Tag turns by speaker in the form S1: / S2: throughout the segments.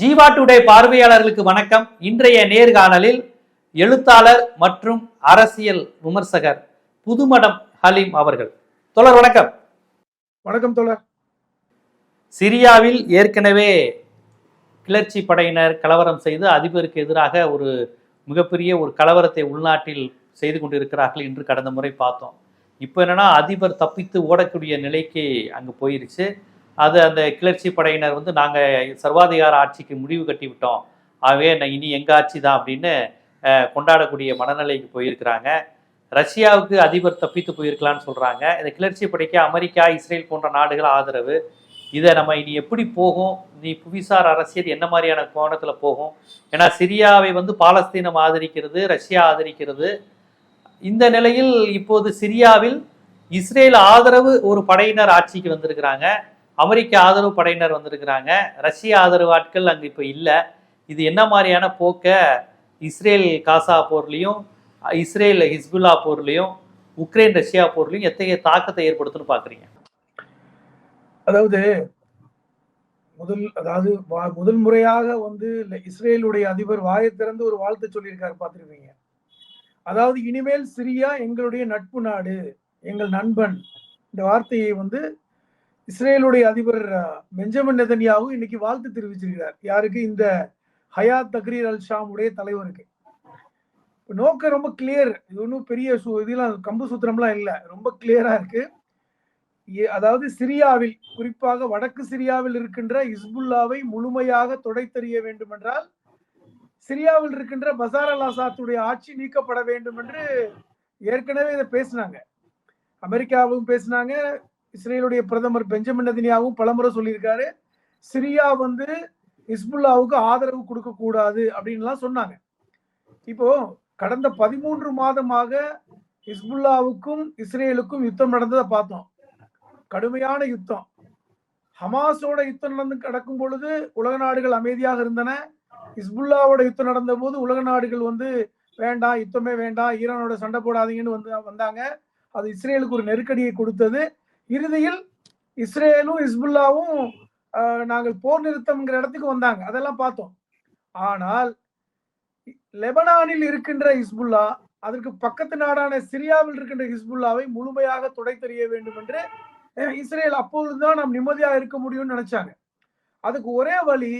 S1: Jeeva today பார்வையாளர்களுக்கு வணக்கம். இன்றைய நேர்காணலில் எழுத்தாளர் மற்றும் அரசியல் விமர்சகர் புதுமடம் ஹலீம் அவர்கள். தொடர் வணக்கம்.
S2: வணக்கம் தோழர்.
S1: சிரியாவில் ஏற்கனவே கிளர்ச்சி படையினர் கலவரம் செய்து அதிபருக்கு எதிராக ஒரு மிகப்பெரிய ஒரு கலவரத்தை உள்நாட்டில் செய்து கொண்டிருக்கிறார்கள் என்று கடந்த முறை பார்த்தோம். இப்போ என்னன்னா அதிபர் தப்பித்து ஓடக்கூடிய நிலைக்கு அங்கே போயிருச்சு. அது அந்த கிளர்ச்சி படையினர் வந்து நாங்கள் சர்வாதிகார ஆட்சிக்கு முடிவு கட்டி விட்டோம் ஆகவே நான் இனி எங்கள் ஆட்சி தான் அப்படின்னு கொண்டாடக்கூடிய மனநிலைக்கு போயிருக்கிறாங்க. ரஷ்யாவுக்கு அதிபர் தப்பித்து போயிருக்கலாம்னு சொல்கிறாங்க இந்த கிளர்ச்சி படைக்கு அமெரிக்கா இஸ்ரேல் போன்ற நாடுகள் ஆதரவு. இதை நம்ம இனி எப்படி போகும்? நீ புவிசார் அரசியல் என்ன மாதிரியான கோணத்தில் போகும்? ஏன்னா சிரியாவை வந்து பாலஸ்தீனம் ஆதரிக்கிறது ரஷ்யா ஆதரிக்கிறது. இந்த நிலையில் இப்போது சிரியாவில் இஸ்ரேல் ஆதரவு ஒரு படையினர் ஆட்சிக்கு வந்திருக்கிறாங்க. அமெரிக்க ஆதரவு படையினர் வந்திருக்கிறாங்க. ரஷ்ய ஆதரவு ஆட்கள் அங்கே இப்போ இல்லை. இது என்ன மாதிரியான போக்கை இஸ்ரேல் காசா போர்லையும் இஸ்ரேல் ஹிஸ்புல்லா போர்லையும் உக்ரைன் ரஷ்யா போர்லையும் எத்தகைய தாக்கத்தை ஏற்படுத்துன்னு பார்க்குறீங்க
S2: அதாவது முதல் அதாவது வா- முதல் முறையாக வந்து இஸ்ரேலுடைய அதிபர் வாயை திறந்து ஒரு வாழ்த்து சொல்லியிருக்காரு பார்த்துருப்பீங்க. அதாவது இனிமேல் சிரியா எங்களுடைய நட்பு நாடு எங்கள் நண்பன். இந்த வார்த்தையை வந்து இஸ்ரேலுடைய அதிபர் பெஞ்சமின் நெதன்யாவு இன்னைக்கு வாழ்த்து தெரிவிச்சிருக்கிறார். யாருக்கு? இந்த ஹயாத் தக்ரீர் அல் ஷாமுடைய தலைவருக்கு. நோக்கம் ரொம்ப கிளியர் இது ஒன்றும் பெரிய சு- இதெல்லாம் கம்பு சூத்திரம்லாம் இல்லை. ரொம்ப கிளியரா இருக்கு. ஏ- அதாவது சிரியாவில் குறிப்பாக வடக்கு சிரியாவில் இருக்கின்ற இஸ்புல்லாவை முழுமையாக தொடைத்தறிய வேண்டும் என்றால் சிரியாவில் இருக்கின்ற பசார் அல் அசாத்துடைய ஆட்சி நீக்கப்பட வேண்டும் என்று ஏற்கனவே இதை பேசினாங்க. அமெரிக்காவும் பேசினாங்க. இஸ்ரேலுடைய பிரதமர் பெஞ்சமின் நதினியாவும் பலமுறை சொல்லியிருக்காரு சிரியா வந்து இஸ்புல்லாவுக்கு ஆதரவு கொடுக்க கூடாது அப்படின்லாம் சொன்னாங்க. இப்போ கடந்த பதிமூன்று மாதமாக இஸ்புல்லாவுக்கும் இஸ்ரேலுக்கும் யுத்தம் நடந்ததை பார்த்தோம். கடுமையான யுத்தம். ஹமாஸோட யுத்தம் நடந்து நடக்கும் பொழுது உலக நாடுகள் அமைதியாக இருந்தன. இஸ்புல்லாவோட யுத்தம் நடந்த போது உலக நாடுகள் வந்து வேண்டாம் யுத்தமே வேண்டாம் ஈரானோட சண்டை போடாதீங்கன்னு வந்து வந்தாங்க. அது இஸ்ரேலுக்கு ஒரு நெருக்கடியை கொடுத்தது. இறுதியில் இஸ்ரேலும் ஹிஸ்புல்லாவும் நாங்கள் போர் நிறுத்தம்ங்கிற இடத்துக்கு வந்தாங்க. அதெல்லாம் பார்த்தோம். ஆனால் லெபனானில் இருக்கின்ற ஹிஸ்புல்லா அதற்கு பக்கத்து நாடான சிரியாவில் இருக்கின்ற ஹிஸ்புல்லாவை முழுமையாக துடைத்தறிய வேண்டும் என்று இஸ்ரேல் அப்பொழுதுதான் நாம் நிம்மதியாக இருக்க முடியும்னு நினைச்சாங்க. அதுக்கு ஒரே வழி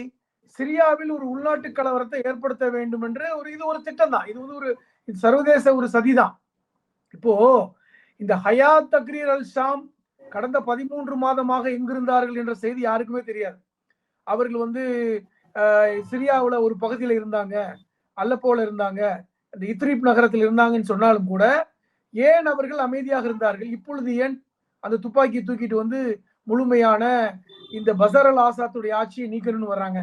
S2: சிரியாவில் ஒரு உள்நாட்டு கலவரத்தை ஏற்படுத்த வேண்டும் என்று ஒரு இது ஒரு திட்டம் தான் இது வந்து ஒரு சர்வதேச ஒரு சதிதான். இப்போ இந்த ஹயாத் தக்ரீர் அல் ஷாம் கடந்த பதிமூன்று மாதமாக எங்கிருந்தார்கள் என்ற செய்தி யாருக்குமே தெரியாது. அவர்கள் வந்து சிரியாவில் ஒரு பகுதியில் இருந்தாங்க அல்லப்போல இருந்தாங்க இந்த இத்ரீப் நகரத்தில் இருந்தாங்கன்னு சொன்னாலும் கூட ஏன் அவர்கள் அமைதியாக இருந்தார்கள்? இப்பொழுது ஏன் அந்த துப்பாக்கியை தூக்கிட்டு வந்து முழுமையான இந்த பசர் அல் ஆசாத்துடைய ஆட்சியை நீக்கணும்னு வர்றாங்க?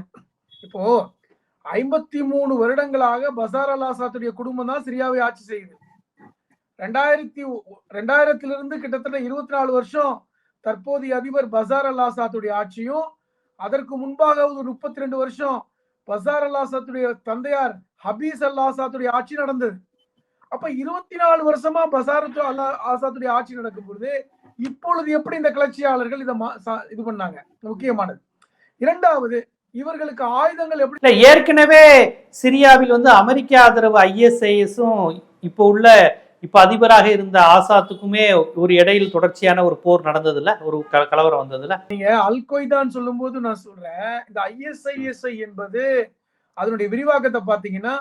S2: இப்போ ஐம்பத்தி மூணு வருடங்களாக பசார் அல் ஆசாத்துடைய குடும்பம் தான் சிரியாவை ஆட்சி செய்யுது. ரெண்டாயிரத்தி ரெண்டாயிரத்திலிருந்து கிட்டத்தட்ட இருபத்தி நாலு வருஷம் தற்போதைய அதிபர் பசார் அல் ஆசாத்துடைய ஆட்சியும் அதற்கு முன்பாக ஒரு முப்பத்தி ரெண்டு வருஷம் பசார் அல் ஆசாத்துடைய தந்தையார் ஹபீஸ் அல் ஆசாத்துடைய ஆட்சி நடந்தது. அப்ப இருபத்தி நாலு வருஷமா பசார் அல்லா ஆசாத்துடைய ஆட்சி நடக்கும் பொழுது இப்பொழுது எப்படி இந்த கிளர்ச்சியாளர்கள் இதை மா- சா- இது பண்ணாங்க? முக்கியமானது. இரண்டாவது இவர்களுக்கு ஆயுதங்கள் எப்படி
S1: ஏற்கனவே சிரியாவில் வந்து அமெரிக்க ஆதரவு ஐஎஸ்ஐஎஸும் இப்போ உள்ள இப்ப அதிபராக இருந்த ஆசாத்துக்குமே ஒரு இடையில் தொடர்ச்சியான ஒரு போர் நடந்ததுல ஒரு கலவரம் வந்ததுல
S2: அல் கொய்தான்னு சொல்லும்போது நான் சொல்றேன் இந்த ஐஎஸ்ஐஎஸ்ஐ என்பது அதனுடைய விரிவாக்கத்தை பாத்தீங்கன்னா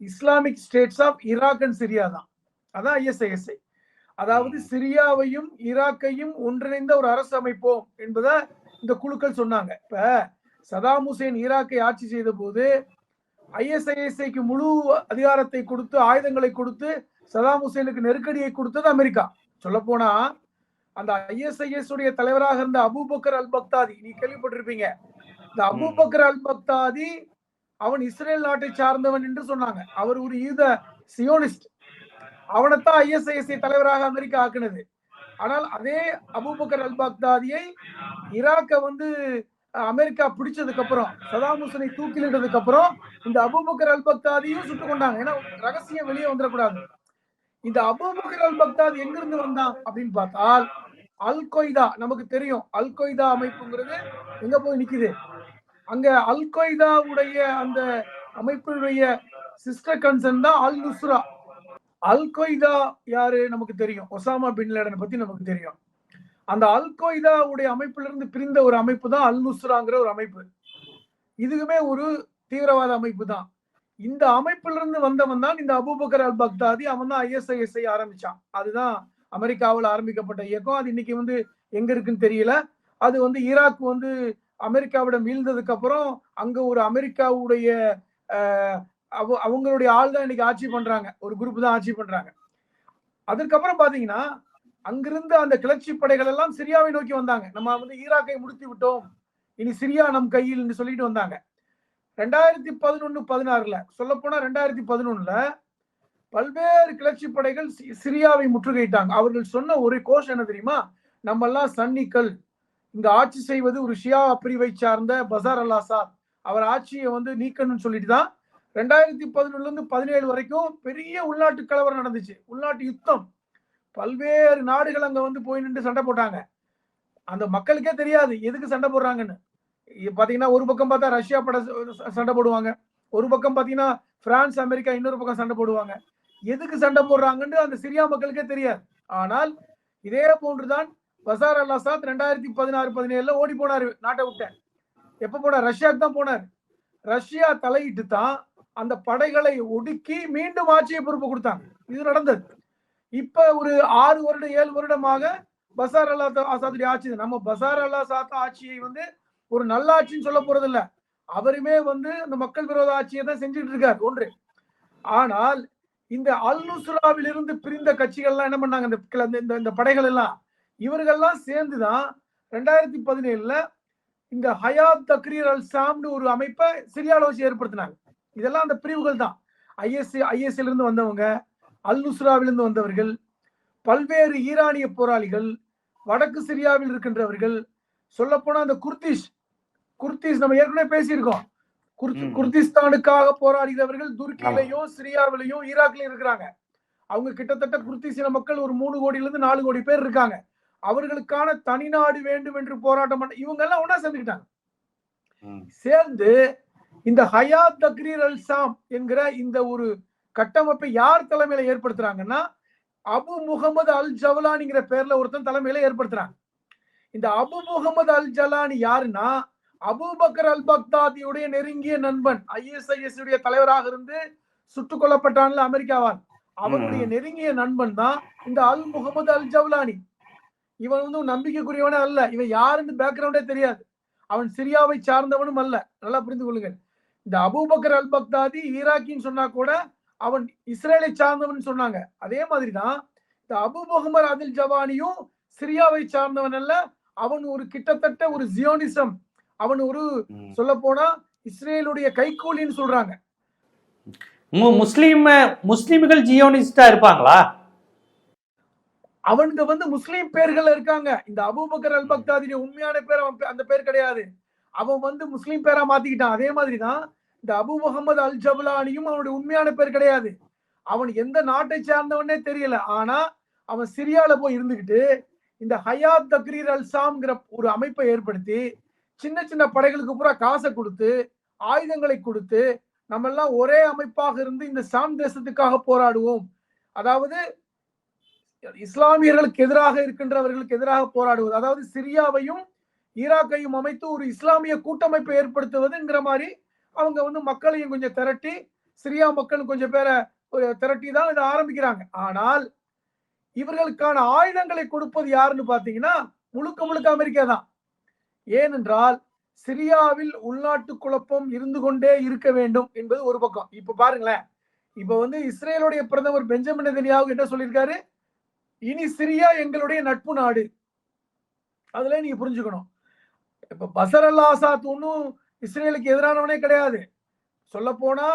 S2: Islamic States of Iraq and Syria தான். அதான் ஐஎஸ்ஐஎஸ்ஐ அதாவது சிரியாவையும் ஈராக்கையும் ஒன்றிணைந்த ஒரு அரசு அமைப்போம் என்பதை இந்த குழுக்கள் சொன்னாங்க. இப்ப சதாம் ஹுசேன் ஈராக்கை ஆட்சி செய்த போது ஐஎஸ்ஐஎஸ்ஐக்கு முழு அதிகாரத்தை கொடுத்து ஆயுதங்களை கொடுத்து சதாம் ஹுசேனுக்கு நெருக்கடியை கொடுத்தது அமெரிக்கா. சொல்ல போனா அந்த ஐஎஸ்ஐஎஸ் உடைய தலைவராக இருந்த அபூபக்கர் அல் பக்தாதி நீ கேள்விப்பட்டிருப்பீங்க. இந்த அபூபக்கர் அல் பக்தாதி அவன் இஸ்ரேல் நாட்டை சார்ந்தவன் என்று சொன்னாங்க. அவர் ஒரு யூத சியோனிஸ்ட். அவனைத்தான் ஐஎஸ்ஐஎஸ்ஐ தலைவராக அமெரிக்கா ஆக்குனது. ஆனால் அதே அபூபக்கர் அல் பக்தாதியை ஈராக்க வந்து அமெரிக்கா பிடிச்சதுக்கு அப்புறம் சதாம் ஹுசனை தூக்கிலிட்டதுக்கு அப்புறம் இந்த அபூபக்கர் அல் பக்தாதியும் சுட்டு கொண்டாங்க. ஏன்னா ரகசியம் வெளியே வந்துடக்கூடாது. இந்த அபூபக்கர் அல் பக்தாத் எங்கிருந்து வந்தான் அப்படின்னு பார்த்தால் அல் கொய்தா நமக்கு தெரியும். அல் கொய்தா அமைப்புங்கிறது எங்க போய் நிக்குது? அங்க அல் கொய்தாவுடைய அந்த அமைப்பினுடைய சிஸ்டர் கன்சர்ன் தான் அல் நுஸ்ரா அல் கொய்தா யாரு நமக்கு தெரியும்? ஒசாமா பின் பத்தி நமக்கு தெரியும். அந்த அல் கொய்தாவுடைய அமைப்பிலிருந்து பிரிந்த ஒரு அமைப்பு தான் அல் நுஸ்ராங்கிற ஒரு அமைப்பு. இதுவுமே ஒரு தீவிரவாத அமைப்பு தான். இந்த அமைப்பிலிருந்து வந்தவன் தான் இந்த அபுபக்கர் அல் பக்தாதி அவன் தான் ஐஎஸ்ஐஎஸ்ஐ ஆரம்பிச்சான். அதுதான் அமெரிக்காவில் ஆரம்பிக்கப்பட்ட இயக்கம். அது இன்னைக்கு வந்து எங்க இருக்குன்னு தெரியல. அது வந்து ஈராக் வந்து அமெரிக்காவிடம் வீழ்ந்ததுக்கு அப்புறம் அங்க ஒரு அமெரிக்காவுடைய அவ- அவங்களுடைய ஆள் தான் இன்னைக்கு ஆட்சி பண்றாங்க. ஒரு குரூப் தான் ஆட்சி பண்றாங்க. அதுக்கப்புறம் பாத்தீங்கன்னா அங்கிருந்து அந்த கிளர்ச்சி படைகள் எல்லாம் சிரியாவை நோக்கி வந்தாங்க. நம்ம வந்து ஈராக்கை முடித்து விட்டோம். இனி சிரியா நம் கையில் சொல்லிட்டு வந்தாங்க. ரெண்டாயிரத்தி பதினொன்று பதினாறுல சொல்ல போனா ரெண்டாயிரத்தி பதினொன்னுல பல்வேறு கிளர்ச்சி படைகள் சி- சிரியாவை முற்றுகையிட்டாங்க. அவர்கள் சொன்ன ஒரு கோஷம் என்ன தெரியுமா? நம்ம எல்லாம் சன்னிக்கல் இங்க ஆட்சி செய்வது ஒரு ஷியா பிரிவை சார்ந்த பசார் அல்லா சார் அவர் ஆட்சியை வந்து நீக்கணும்னு சொல்லிட்டு தான் ரெண்டாயிரத்தி பதினொன்னுல இருந்து பதினேழு வரைக்கும் பெரிய உள்நாட்டு கலவரம் நடந்துச்சு. உள்நாட்டு யுத்தம். பல்வேறு நாடுகள் அங்க வந்து போய் நின்று சண்டை போட்டாங்க. அந்த மக்களுக்கே தெரியாது எதுக்கு சண்டை போடுறாங்கன்னு. பாத்தீங்கன்னா ஒரு பக்கம் பார்த்தா ரஷ்யா பட சண்டை போடுவாங்க. ஒரு பக்கம் பாத்தீங்கன்னா பிரான்ஸ் அமெரிக்கா இன்னொரு பக்கம் சண்டை போடுவாங்க. எதுக்கு சண்டை போடுறாங்கன்னு அந்த சிரியா மக்களுக்கே தெரியாது. ஆனால் இதே போன்றுதான் பசார் அல் அசாத் ரெண்டாயிரத்தி பதினாறு பதினேழுல ஓடி போனாரு நாட்டை விட்டேன் எப்ப போனார்? ரஷ்யாவுக்கு தான் போனார். ரஷ்யா தலையிட்டு தான் அந்த படைகளை ஒடுக்கி மீண்டும் ஆட்சியை பொறுப்பு கொடுத்தாங்க. இது நடந்தது. இப்ப ஒரு ஆறு வருடம் ஏழு வருடமாக பசார் அல்லா ஆசாத்துடைய ஆட்சி நம்ம பசார் அல்லா சாத்தா ஆட்சியை வந்து ஒரு நல்லாட்சின்னு சொல்ல போறது இல்ல அவருமே வந்து இந்த மக்கள் விரோத ஆட்சியை தான் செஞ்சுட்டு இருக்காரு ஒன்று. ஆனால் இந்த அல் நுஸ்ராவில் இருந்து பிரிந்த கட்சிகள்லாம் என்ன பண்ணாங்க? இந்த இந்த- இந்த இந்த படைகள் எல்லாம் இவர்கள்லாம் சேர்ந்துதான் ரெண்டாயிரத்தி பதினேழுல இந்த ஹயாத் தக்ரீர் அல் சாம்னு ஒரு அமைப்பை சிரியாவில் வச்சு ஏற்படுத்தினாங்க. இதெல்லாம் அந்த பிரிவுகள் தான். ஐஎஸ்சி ஐஎஸ்எல் இருந்து வந்தவங்க அல் நுஸ்ராவிலிருந்து வந்தவர்கள் பல்வேறு ஈரானிய போராளிகள் வடக்கு சிரியாவில் இருக்கின்றவர்கள் சொல்லப்போனா அந்த குர்திஷ் குர்திஷ் நம்ம ஏற்கனவே பேசியிருக்கோம். குர்திஸ்தானுக்காக போராடுகிறவர்கள் துருக்கியிலையும் சிரியாவிலையும் ஈராக்லயும் இருக்கிறாங்க. அவங்க கிட்டத்தட்ட குர்திசின மக்கள் ஒரு மூணு கோடியில இருந்து நாலு கோடி பேர் இருக்காங்க. அவர்களுக்கான தனிநாடு வேண்டும் என்று போராட்டம் பண்ண இவங்க எல்லாம் ஒண்ணா சேர்ந்துக்கிட்டாங்க. சேர்ந்து இந்த ஹயாத் தக்ரீர் அல் சாம் என்கிற இந்த ஒரு கட்டமைப்பை யார் தலைமையில ஏற்படுத்துறாங்கன்னா அபு முகமது அல் ஜவலானிங்கிற பேர்ல ஒருத்தன் தலைமையில ஏற்படுத்துறாங்க. இந்த அபு முகமது அல் ஜலானி யாருன்னா? அபூபக்கர் அல் பக்தாதியுடைய நெருங்கிய நண்பன் ஐஎஸ்ஐஎஸ் உடைய தலைவராக இருந்து சுட்டுக் கொல்லப்பட்டான்ல அமெரிக்காவால். அவருடைய
S1: ம்.
S2: நெருங்கிய நண்பன் தான் இந்த அல் முகமது அல் ஜவ்லானி இவன் வந்து நம்பிக்கைக்குரியவனே அல்ல. இவன் யாருன்னு பேக்ரவுண்டே தெரியாது. அவன் சிரியாவை சார்ந்தவனும் அல்ல. நல்லா புரிந்து கொள்ளுங்கள். இந்த அபூபக்கர் அல் பக்தாதி ஈராக்கின்னு சொன்னா கூட அவன் இஸ்ரேலை சார்ந்தவன் சொன்னாங்க. அதே மாதிரி தான் இந்த அபு முகமது அதில் ஜவானியும் சிரியாவை சார்ந்தவன் அல்ல. அவன் ஒரு கிட்டத்தட்ட ஒரு ஜியோனிசம். அவன் ஒரு சொல்ல போனா இஸ்ரேலுடைய கைக்கூலின்னு சொல்றாங்க.
S1: முஸ்லீம் முஸ்லீம்கள் ஜியோனிஸ்டா இருப்பாங்களா?
S2: அவனுங்க வந்து முஸ்லீம் பேர்கள் இருக்காங்க. இந்த அபூபக்கர் அல் பக்தாதியுடைய உண்மையான பேர் அவன் அந்த பேர் கிடையாது. அவன் வந்து முஸ்லீம் பேரா மாத்திக்கிட்டான். அதே மாதிரி தான் இந்த அபு முகமது அல் ஜபலானியும் அவனுடைய உண்மையான பேர் கிடையாது. அவன் எந்த நாட்டை சார்ந்தவனே தெரியல. ஆனா அவன் சிரியால போய் இருந்துகிட்டு இந்த ஹயாத் தக்ரீர் அல்சாம்ங்கிற ஒரு அமைப்பை ஏற்படுத்தி சின்ன சின்ன படைகளுக்கு பூரா காசை கொடுத்து ஆயுதங்களை கொடுத்து நம்ம எல்லாம் ஒரே அமைப்பாக இருந்து இந்த சாம் தேசத்துக்காக போராடுவோம். அதாவது இஸ்லாமியர்களுக்கு எதிராக இருக்கின்றவர்களுக்கு எதிராக போராடுவது. அதாவது சிரியாவையும் ஈராக்கையும் அமைத்து ஒரு இஸ்லாமிய கூட்டமைப்பை ஏற்படுத்துவதுங்கிற மாதிரி அவங்க வந்து மக்களையும் கொஞ்சம் திரட்டி சிரியா மக்கள் கொஞ்சம் பேரை திரட்டி தான் இதை ஆரம்பிக்கிறாங்க. ஆனால் இவர்களுக்கான ஆயுதங்களை கொடுப்பது யாருன்னு பார்த்தீங்கன்னா முழுக்க முழுக்க அமெரிக்கா தான். ஏனென்றால் சிரியாவில் உள்நாட்டு குழப்பம் இருந்து கொண்டே இருக்க வேண்டும் என்பது ஒரு பக்கம். இப்ப பாருங்களேன். இப்ப வந்து இஸ்ரேலுடைய பிரதமர் பெஞ்சமின் நெதன்யாகு என்ன சொல்லியிருக்காரு? இனி சிரியா எங்களுடைய நட்பு நாடு. அதுல நீங்க புரிஞ்சுக்கணும். இப்ப பசர் அல் ஆசாத் ஒன்றும் இஸ்ரேலுக்கு எதிரானவனே கிடையாது. சொல்ல போனா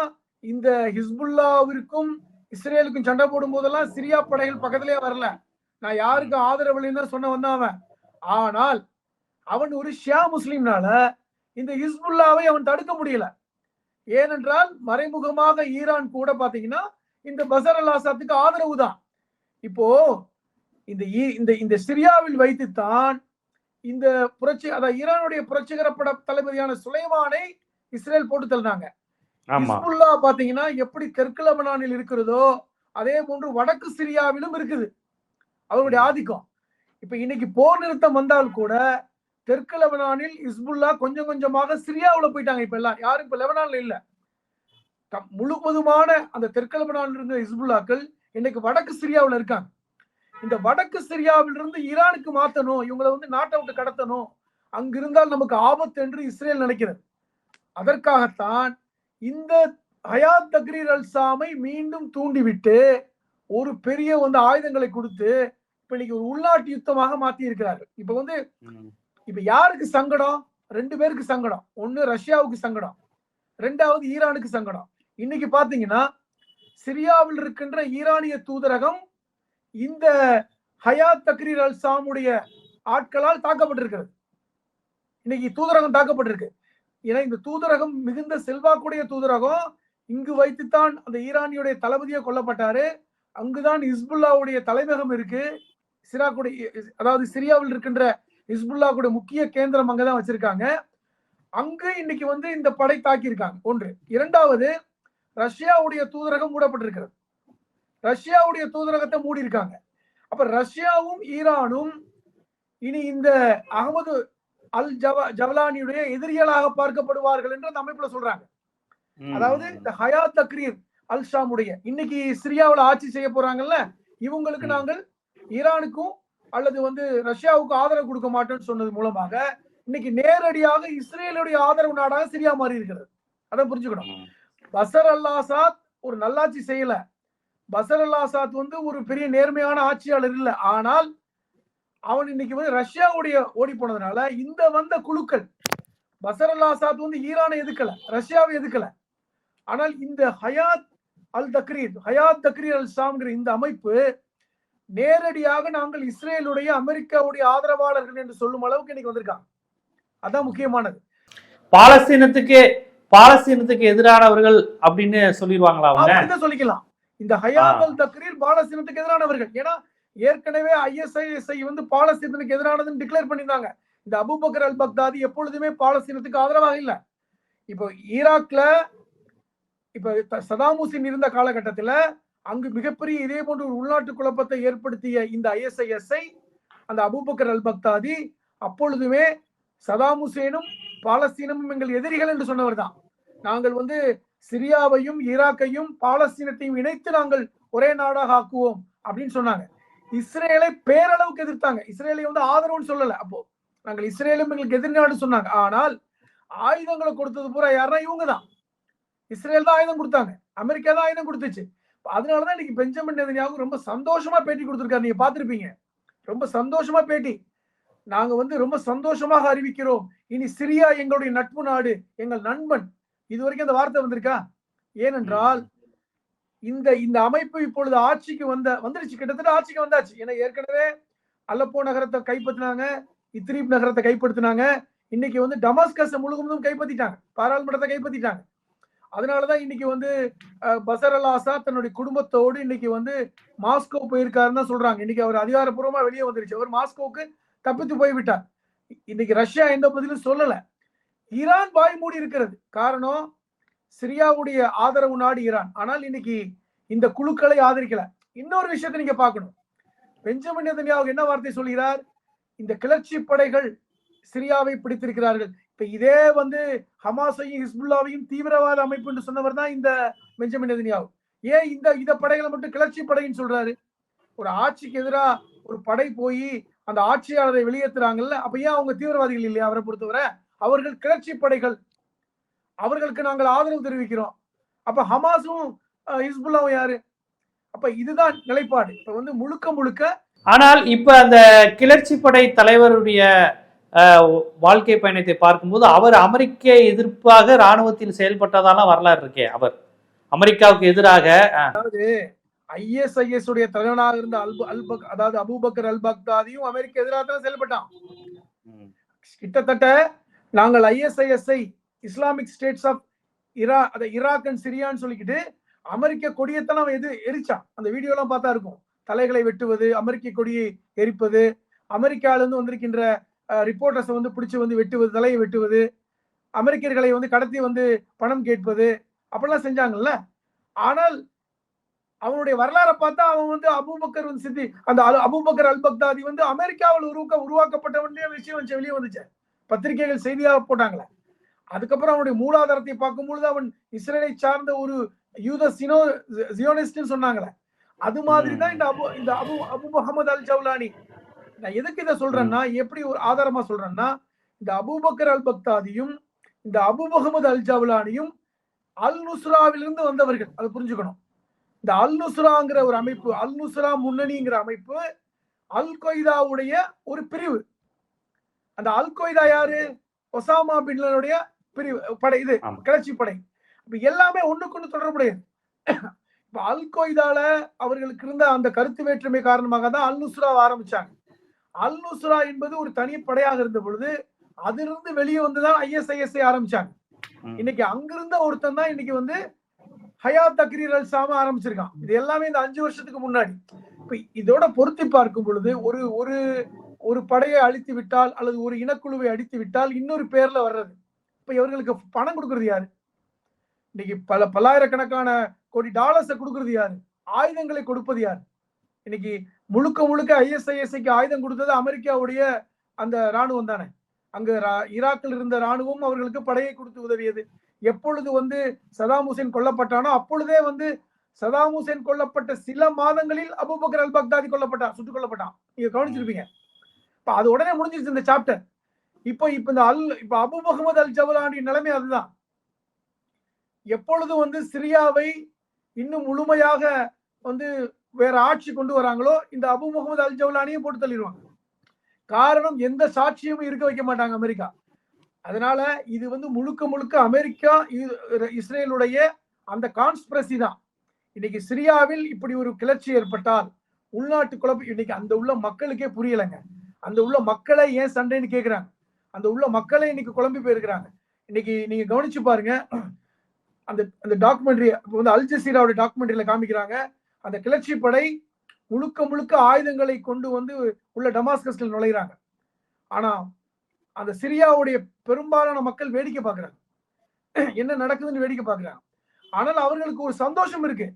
S2: இந்த ஹிஸ்புல்லாவிற்கும் இஸ்ரேலுக்கும் சண்டை போடும் போதெல்லாம் சிரியா படைகள் பக்கத்திலே வரல. நான் யாருக்கு ஆதரவு தான் சொன்ன வந்தான் அவன். ஆனால் அவன் ஒரு ஷியா முஸ்லீம்னால இந்த ஹிஸ்புல்லாவை அவன் தடுக்க முடியல. ஏனென்றால் மறைமுகமாக ஈரான் கூட பாத்தீங்கன்னா இந்த பசர் அல் ஆசாத்துக்கு ஆதரவு தான். இப்போ இந்த இந்த இந்த சிரியாவில் வைத்துத்தான் இந்த புரட்சி அதாவது ஈரானுடைய புரட்சிகரப்பட தளபதியான சுலைமானை இஸ்ரேல் போட்டு தள்ளினாங்க. ஹிஸ்புல்லா பாத்தீங்கன்னா எப்படி தெற்கு லெபனானில் இருக்கிறதோ அதே போன்று வடக்கு சிரியாவிலும் இருக்குது. அவருடைய ஆதிக்கம். இப்ப இன்னைக்கு போர் நிறுத்தம் வந்தால் கூட தெற்கு லெபனானில் ஹிஸ்புல்லா கொஞ்சம் கொஞ்சமாக சிரியாவுல போயிட்டாங்க இப்ப எல்லாம். யாரும் இப்ப லெபனான்ல இல்ல. முழுவதுமான அந்த தெற்கு லெபனானில் இருந்த ஹிஸ்புல்லாக்கள் இன்னைக்கு வடக்கு சிரியாவுல இருக்காங்க. இந்த வடக்கு சிரியாவில் இருந்து ஈரானுக்கு மாத்தணும் இவங்களை வந்து நாட்டை விட்டு கடத்தணும் அங்க இருந்தால் நமக்கு ஆபத்து என்று இஸ்ரேல் நினைக்கிறது. அதற்காகத்தான் இந்த ஹயாத் தக்ரீர் அல் சாமை மீண்டும் தூண்டிவிட்டு ஒரு பெரிய வந்து ஆயுதங்களை கொடுத்து இப்ப இன்னைக்கு ஒரு உள்நாட்டு யுத்தமாக மாத்தி இருக்கிறார்கள் இப்ப வந்து. இப்ப யாருக்கு சங்கடம்? ரெண்டு பேருக்கு சங்கடம். ஒண்ணு ரஷ்யாவுக்கு சங்கடம். ரெண்டாவது ஈரானுக்கு சங்கடம். இன்னைக்கு பாத்தீங்கன்னா சிரியாவில் இருக்கின்ற ஈரானிய தூதரகம் இந்த ஹயாத் தக்ரீர் அல் சாமுடைய ஆட்களால் தாக்கப்பட்டிருக்கிறது. இன்னைக்கு தூதரகம் தாக்கப்பட்டிருக்கு. ஏன்னா இந்த தூதரகம் மிகுந்த செல்வாக்குடைய தூதரகம். இங்கு வைத்துத்தான் அந்த ஈரானியுடைய தளபதியை கொல்லப்பட்டாரு. அங்குதான் ஹிஸ்புல்லாவுடைய தலைமையகம் இருக்கு. சிராக்குடைய அதாவது சிரியாவில் இருக்கின்ற ஹிஸ்புல்லாவுடைய முக்கிய கேந்திரம் அங்கதான் வச்சிருக்காங்க. அங்கு இன்னைக்கு வந்து இந்த படை தாக்கியிருக்காங்க. ஒன்று. இரண்டாவது ரஷ்யாவுடைய தூதரகம் மூடப்பட்டிருக்கிறது. ரஷ்யாவுடைய தூதரகத்தை மூடி இருக்காங்க அப்ப ரஷ்யாவும் ஈரானும் இனி இந்த அகமது அல் ஜவ ஜவலானியுடைய எதிரிகளாக பார்க்கப்படுவார்கள் என்று அந்த அமைப்புல சொல்றாங்க. அதாவது இந்த ஹயாத் தக்ரீர் அல் ஷாமுடைய இன்னைக்கு சிரியாவுல ஆட்சி செய்ய போறாங்கல்ல இவங்களுக்கு. நாங்கள் ஈரானுக்கும் அல்லது வந்து ரஷ்யாவுக்கும் ஆதரவு கொடுக்க மாட்டோம்னு சொன்னது மூலமாக இன்னைக்கு நேரடியாக இஸ்ரேலுடைய ஆதரவு நாடாக சிரியா மாறி இருக்கிறது அதை புரிஞ்சுக்கணும். பசர் அல் ஆசாத் ஒரு நல்லாட்சி செய்யல பசர் அல் ஆசாத் வந்து ஒரு பெரிய நேர்மையான ஆட்சியாளர் இல்ல ஆனால் அவன் இன்னைக்கு வந்து ரஷ்யாவுடைய ஓடி போனதுனால இந்த வந்த குழுக்கள் பசர் அல் ஆசாத் வந்து ஈரானை எதுக்கல ரஷ்யாவை எதுக்கல ஆனால் இந்த Hayat al Tahrir Hayat Tahrir al ஷாம்ங்கிற இந்த அமைப்பு நேரடியாக நாங்கள் இஸ்ரேலுடைய அமெரிக்காவுடைய ஆதரவாளர்கள் என்று சொல்லும் அளவுக்கு இன்னைக்கு வந்திருக்காங்க. அதான் முக்கியமானது.
S1: பாலஸ்தீனத்துக்கு பாலஸ்தீனத்துக்கு எதிரானவர்கள் அப்படின்னு சொல்லிடுவாங்களா
S2: சொல்லிக்கலாம். இந்த ஹயாத். அல் தக்ரீர் பாலஸ்தீனத்துக்கு எதிரானவர்கள். ஏன்னா ஏற்கனவே ஐஎஸ்ஐஎஸ்ஐ வந்து பாலஸ்தீனத்துக்கு எதிரானதுன்னு டிக்ளேர் பண்ணியிருந்தாங்க. இந்த அபுபக்கர் அல் பக்தாதி எப்பொழுதுமே பாலஸ்தீனத்துக்கு ஆதரவாக இல்லை. இப்போ ஈராக்ல இப்ப த- சதாம் இருந்த காலகட்டத்தில் அங்கு மிகப்பெரிய இதே போன்ற ஒரு உள்நாட்டு குழப்பத்தை ஏற்படுத்திய இந்த ஐஎஸ்ஐஎஸ்ஐ அந்த அபுபக்கர் அல் பக்தாதி அப்பொழுதுமே சதாம் ஹுசேனும் பாலஸ்தீனமும் எங்கள் எதிரிகள் என்று சொன்னவர் தான். நாங்கள் வந்து சிரியாவையும் ஈராக்கையும் பாலஸ்தீனத்தையும் இணைத்து நாங்கள் ஒரே நாடாக ஆக்குவோம் அப்படின்னு சொன்னாங்க. இஸ்ரேலை பேரளவுக்கு எதிர்த்தாங்க. இஸ்ரேலை வந்து ஆதரவுன்னு சொல்லல. அப்போ நாங்கள் இஸ்ரேலும் எங்களுக்கு எதிர்நாடு சொன்னாங்க. ஆனால் ஆயுதங்களை கொடுத்தது பூரா யாருன்னா இவங்க தான். இஸ்ரேல் தான் ஆயுதம் கொடுத்தாங்க. அமெரிக்கா தான் ஆயுதம் கொடுத்துச்சு. அதனாலதான் இன்னைக்கு பெஞ்சமின் நெதன்யாகு ரொம்ப சந்தோஷமா பேட்டி கொடுத்துருக்காரு. நீங்க பாத்திருப்பீங்க ரொம்ப சந்தோஷமா பேட்டி. நாங்க வந்து ரொம்ப சந்தோஷமாக அறிவிக்கிறோம். இனி சிரியா எங்களுடைய நட்பு நாடு எங்கள் நண்பன். இது வரைக்கும் அந்த வார்த்தை வந்திருக்கா? ஏனென்றால் இந்த இந்த அமைப்பு இப்பொழுது ஆட்சிக்கு வந்த வந்துருச்சு. கிட்டத்தட்ட ஆட்சிக்கு வந்தாச்சு. ஏன்னா ஏற்கனவே அலப்போ நகரத்தை கைப்பற்றினாங்க இத்ரீப் நகரத்தை கைப்படுத்தினாங்க. இன்னைக்கு வந்து டமாஸ்கஸ் முழுவதும் கைப்பற்றிட்டாங்க. பாராளுமன்றத்தை கைப்பற்றிட்டாங்க. அதனாலதான் இன்னைக்கு வந்து அஹ், பசர் அல் ஆசாத் தன்னுடைய குடும்பத்தோடு இன்னைக்கு வந்து மாஸ்கோ போயிருக்காருன்னு தான் சொல்றாங்க. இன்னைக்கு அவர் அதிகாரப்பூர்வமா வெளியே வந்துருச்சு. அவர் மாஸ்கோவுக்கு தப்பித்து போய்விட்டார் இன்னைக்கு ரஷ்யா எந்த பதிலும் சொல்லல. ஈரான் வாய் மூடி இருக்கிறது. காரணம் சிரியாவுடைய ஆதரவு நாடு ஈரான். ஆனால் இன்னைக்கு இந்த குழுக்களை ஆதரிக்கல. இன்னொரு விஷயத்தை நீங்க பார்க்கணும். பெஞ்சமின் நெதன்யாகு என்ன வார்த்தை சொல்கிறார்? இந்த கிளர்ச்சி படைகள் சிரியாவை பிடித்திருக்கிறார்கள். இப்ப இதே வந்து ஹமாஸையும் ஹிஸ்புல்லாவையும் தீவிரவாத அமைப்பு என்று சொன்னவர் தான் இந்த பெஞ்சமின் நெதன்யாகு. ஏன் இந்த இந்த படைகளை மட்டும் கிளர்ச்சி படைன்னு சொல்றாரு? ஒரு ஆட்சிக்கு எதிராக ஒரு படை போய் அந்த ஆட்சியாளரை வெளியேற்றுறாங்கல்ல அப்ப ஏன் அவங்க தீவிரவாதிகள் இல்லையா அவரை பொறுத்தவரை? அவர்கள் கிளர்ச்சி படைகள் அவர்களுக்கு நாங்கள் ஆதரவு தெரிவிக்கிறோம். அப்ப ஹமாஸும் ஹிஸ்புல்லாவும் யாரு? அப்ப இதுதான் நிலைப்பாடு. இப்ப வந்து முழுக்க முழுக்க
S1: ஆனால் இப்ப அந்த கிளர்ச்சி படை தலைவருடைய அஹ், வாழ்க்கை பயணத்தை பார்க்கும்போது அவர் அமெரிக்க எதிர்ப்பாக ராணுவத்தில் செயல்பட்டதாலாம் வரலாறு இருக்கே அவர். அமெரிக்காவுக்கு எதிராக
S2: ஐஎஸ்ஐஎஸ் உடைய தலைவனாக இருந்த அல்ப அல்பக் அதாவது அபூபக்கர் அல் பக்தாதியும் அமெரிக்க எதிராக தான் செயல்பட்டான் கிட்டத்தட்ட நாங்கள் ஐஎஸ்ஐஎஸ்ஐ இஸ்லாமிக் ஸ்டேட்ஸ் ஆஃப் இரா அதை ஈராக் அண்ட் சிரியான்னு சொல்லிக்கிட்டு அமெரிக்க கொடியத்தெல்லாம் அவன் எது எரிச்சான். அந்த வீடியோலாம் பார்த்தா இருக்கும். தலைகளை வெட்டுவது அமெரிக்க கொடியை எரிப்பது அமெரிக்காவிலேருந்து வந்திருக்கின்ற ரிப்போர்ட்டர்ஸை வந்து பிடிச்சி வந்து வெட்டுவது தலையை வெட்டுவது அமெரிக்கர்களை வந்து கடத்தி வந்து பணம் கேட்பது அப்படிலாம் செஞ்சாங்கல்ல. ஆனால் அவனுடைய வரலாறை பார்த்தா அவன் வந்து அபூபக்கர் வந்து சித்தி அந்த அல் அபூபக்கர் அல் பக்தாதி வந்து அமெரிக்காவில் உருவாக்க உருவாக்கப்பட்ட விஷயம் வந்து வெளியே வந்துச்சு. பத்திரிகைகள் செய்தியாக போட்டாங்களே. அதுக்கப்புறம் அவனுடைய மூலாதாரத்தை பார்க்கும்பொழுது அவன் இஸ்ரேலை சார்ந்த ஒரு யூத சினோ ஜியோனிஸ்ட்னு சொன்னாங்களே. அது மாதிரி தான் இந்த அபு இந்த அபு அபு முகமது அல் ஜவுலானி. நான் எதுக்கு இதை சொல்றேன்னா எப்படி ஒரு ஆதாரமா சொல்றேன்னா இந்த அபூபக்கர் அல் பக்தாதியும் இந்த அபு முகமது அல் ஜவுலானியும் அல் நுஸ்ராவிலிருந்து வந்தவர்கள். அதை புரிஞ்சுக்கணும். இந்த அல் நுஸ்ராங்கிற ஒரு அமைப்பு அல் நுஸ்ரா முன்னணிங்கிற அமைப்பு அல் கொய்தாவுடைய ஒரு பிரிவு. அந்த அல் கொய்தா யாரு? ஒசாமா பின்லனுடைய பிரிவு படை இது. கிளர்ச்சி படை. இப்ப எல்லாமே ஒண்ணுக்கு ஒண்ணு தொடர்புடையது இப்ப அல் கொய்தால அவர்களுக்கு இருந்த அந்த கருத்து வேற்றுமை காரணமாக தான் அல் நுஸ்ரா ஆரம்பிச்சாங்க. அல் நுஸ்ரா என்பது ஒரு தனி படையாக இருந்த பொழுது அதிலிருந்து வெளியே வந்துதான் ஐஎஸ்ஐஎஸ்ஐ ஆரம்பிச்சாங்க. இன்னைக்கு அங்கிருந்த ஒருத்தன் தான் இன்னைக்கு வந்து ஹயாத் தக்ரீர் அல் சாம ஆரம்பிச்சிருக்கான். இது எல்லாமே இந்த அஞ்சு வருஷத்துக்கு முன்னாடி. இப்ப இதோட பொருத்தி பார்க்கும் பொழுது ஒரு ஒரு ஒரு படையை அழித்து விட்டால் அல்லது ஒரு இனக்குழுவை அடித்து விட்டால் இன்னொரு பேர்ல வர்றது. இப்ப இவர்களுக்கு பணம் கொடுக்கறது யாரு? இன்னைக்கு பல பல்லாயிரக்கணக்கான கோடி டாலர்ஸை கொடுக்கறது யாரு? ஆயுதங்களை கொடுப்பது யாரு? இன்னைக்கு முழுக்க முழுக்க ஐஎஸ்ஐஎஸ்ஐக்கு ஆயுதம் கொடுத்தது அமெரிக்காவுடைய அந்த ராணுவம் தானே. அங்க ரா- ஈராக்கில் இருந்த ராணுவம் அவர்களுக்கு படையை கொடுத்து உதவியது. எப்பொழுது வந்து சதாம் ஹுசேன் கொல்லப்பட்டானோ அப்பொழுதே வந்து சதாம் ஹுசேன் கொல்லப்பட்ட சில மாதங்களில் அபுபக்கர் அல் பக்தாதி கொல்லப்பட்டான் சுட்டுக் கொல்லப்பட்டான். நீங்க கவனிச்சிருப்பீங்க. இப்ப அது உடனே முடிஞ்சிருச்சு இந்த சாப்டர் இப்போ இப்ப இந்த அல் இப்ப அபு முகமது அல் ஜவலானின் நிலைமை அதுதான். எப்பொழுது வந்து சிரியாவை இன்னும் முழுமையாக வந்து வேற ஆட்சி கொண்டு வராங்களோ இந்த அபு முகமது அல் ஜவுலானியை போட்டு தள்ளிடுவாங்க. காரணம் எந்த சாட்சியும் இருக்க வைக்க மாட்டாங்க அமெரிக்கா. அதனால இது வந்து முழுக்க முழுக்க அமெரிக்கா இ- இஸ்ரேலுடைய அந்த கான்ஸ்பிரசி தான். இன்னைக்கு சிரியாவில் இப்படி ஒரு கிளர்ச்சி ஏற்பட்டால் உள்நாட்டு குழப்பம் இன்னைக்கு அந்த உள்ள மக்களுக்கே புரியலைங்க. அந்த உள்ள மக்களை ஏன் சண்டைன்னு கேக்குறாங்க. அந்த உள்ள மக்களே இன்னைக்கு குழம்பி போயிருக்கிறாங்க. இன்னைக்கு நீங்க கவனிச்சு பாருங்க. அந்த அந்த டாக்குமெண்ட்ரி வந்து அல் ஜசீராவோட டாக்குமெண்ட்ரியில காமிக்கிறாங்க. அந்த கிளர்ச்சி படை முழுக்க முழுக்க ஆயுதங்களை கொண்டு வந்து உள்ள டமாஸ்கஸ்ல நுழைகிறாங்க ஆனா அந்த சிரியாவுடைய பெரும்பாலான மக்கள் வேடிக்கை பார்க்கறாங்க என்ன நடக்குதுன்னு வேடிக்கை பார்க்கறாங்க ஆனால் அவர்களுக்கு ஒரு சந்தோஷம் இருக்கு.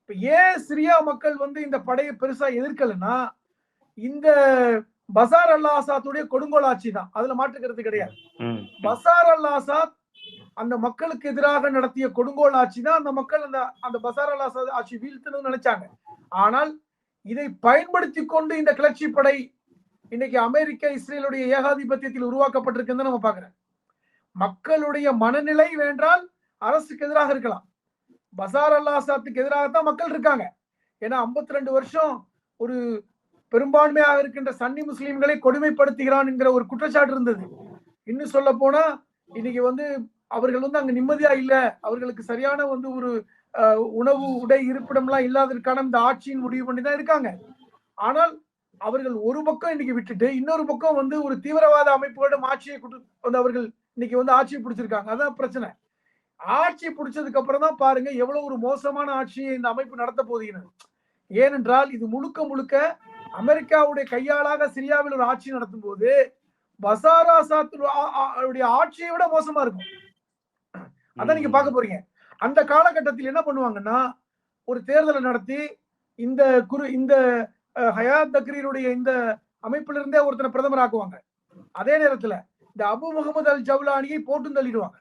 S2: இப்ப ஏன் சிரியா மக்கள் வந்து இந்த படையை பெருசா எதிர்க்கலைன்னா இந்த பசார் அல் ஆசாத்துடைய கொடுங்கோல் ஆட்சி தான். அதுல மாற்றுக்கிறது கிடையாது. பசார் அல் ஆசாத் அந்த மக்களுக்கு எதிராக நடத்திய கொடுங்கோல் ஆட்சி தான் அந்த மக்கள் அந்த அந்த பசார் அல் ஆசாத் ஆட்சி வீழ்த்தணும்னு நினைச்சாங்க. ஆனால் இதை பயன்படுத்தி கொண்டு இந்த கிளர்ச்சி படை இன்னைக்கு அமெரிக்க இஸ்ரேலுடைய ஏகாதிபத்தியத்தில் உருவாக்கப்பட்டிருக்குன்னு நம்ம பாக்குறோம் மக்களுடைய மனநிலை வேண்டால் அரசுக்கு எதிராக இருக்கலாம். பசார் அல் ஆசாத்துக்கு எதிராகத்தான் மக்கள் இருக்காங்க. ஏன்னா 52 ரெண்டு வருஷம் ஒரு பெரும்பான்மையாக இருக்கின்ற சன்னி முஸ்லீம்களை கொடுமைப்படுத்துகிறான் என்கிற ஒரு குற்றச்சாட்டு இருந்தது. இன்னும் சொல்ல போனா இன்னைக்கு வந்து அவர்கள் வந்து அங்க நிம்மதியா இல்ல. அவர்களுக்கு சரியான வந்து ஒரு உணவு உடை இருப்பிடம்லாம் இல்லாததற்கான இந்த ஆட்சியின் முடிவு பண்ணி தான் இருக்காங்க. ஆனால் அவர்கள் ஒரு பக்கம் இன்னைக்கு விட்டுட்டு இன்னொரு பக்கம் வந்து ஒரு தீவிரவாத அமைப்புகளிடம் ஆட்சியை வந்து அவர்கள் இன்னைக்கு வந்து ஆட்சியை பிடிச்சிருக்காங்க. அதான் பிரச்சனை. ஆட்சி பிடிச்சதுக்கு அப்புறம் தான் பாருங்க எவ்வளவு ஒரு மோசமான ஆட்சியை இந்த அமைப்பு நடத்த போதுகிறது ஏனென்றால் இது முழுக்க முழுக்க அமெரிக்காவுடைய கையாளாக சிரியாவில் ஒரு ஆட்சி நடத்தும் போது பசார் ஆசாத் உடைய ஆட்சியை விட மோசமா இருக்கும். அதான் நீங்க பார்க்க போறீங்க. அந்த காலகட்டத்தில் என்ன பண்ணுவாங்கன்னா ஒரு தேர்தலை நடத்தி இந்த குரு இந்த ஹயாத் தக்ரீருடைய இந்த அமைப்பிலிருந்தே இருந்தே ஒருத்தனை பிரதமர் ஆக்குவாங்க. அதே நேரத்துல இந்த அபு முகமது அல் ஜவுலானியை போட்டும் தள்ளிடுவாங்க.